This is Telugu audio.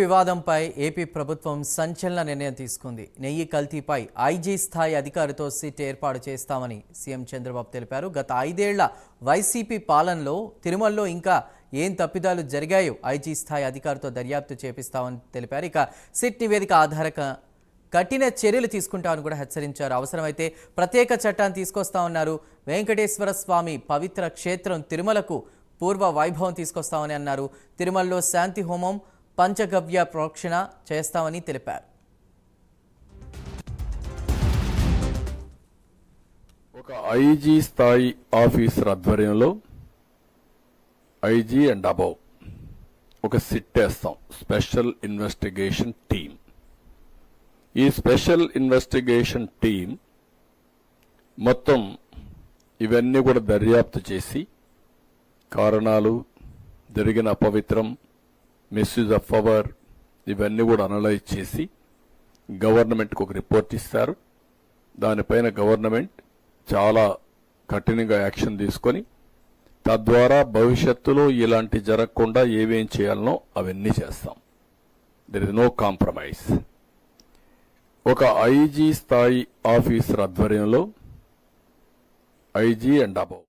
వివాదంపై ఏపీ ప్రభుత్వం సంచలన నిర్ణయం తీసుకుంది. నెయ్యి కల్తీపై ఐజీ స్థాయి అధికారితో సిట్ ఏర్పాటు చేస్తామని సీఎం చంద్రబాబు తెలిపారు. గత ఐదేళ్ళ వైసీపీ పాలనలో తిరుమలలో ఇంకా ఏం తప్పిదాలు జరిగాయో ఐజీ స్థాయి అధికారితో దర్యాప్తు చేపిస్తామని తెలిపారు. ఇక సిట్ నివేదిక ఆధారక కఠిన చర్యలు తీసుకుంటామని కూడా హెచ్చరించారు. అవసరమైతే ప్రత్యేక చట్టాన్ని తీసుకొస్తామన్నారు. వెంకటేశ్వర స్వామి పవిత్ర క్షేత్రం తిరుమలకు పూర్వ వైభవం తీసుకొస్తామని అన్నారు. తిరుమలలో శాంతి హోమం పంచగవ్య ప్రోక్షణ చేస్తామని తెలిపారు. ఒక ఐజీ స్థాయి ఆఫీసర్ ఆధ్వర్యంలో ఐజీ అండ్ అబౌవ్ ఒక సిట్ వేస్తాం స్పెషల్ ఇన్వెస్టిగేషన్ టీం ఈ స్పెషల్ ఇన్వెస్టిగేషన్ టీం మొత్తం ఇవన్నీ కూడా దర్యాప్తు చేసి కారణాలు జరిగిన అపవిత్రం మిస్యూజ్ ఆఫ్ పవర్ ఇవన్నీ కూడా అనలైజ్ చేసి గవర్నమెంట్కి ఒక రిపోర్ట్ ఇస్తారు. దానిపైన గవర్నమెంట్ చాలా కఠినంగా యాక్షన్ తీసుకొని తద్వారా భవిష్యత్తులో ఇలాంటి జరగకుండా ఏమేం చేయాలనో అవన్నీ చేస్తాం. దెర్ ఇస్ నో కాంప్రమైజ్ ఒక ఐజీ స్థాయి ఆఫీసర్ ఆధ్వర్యంలో ఐజీ అండ్ అబౌవ్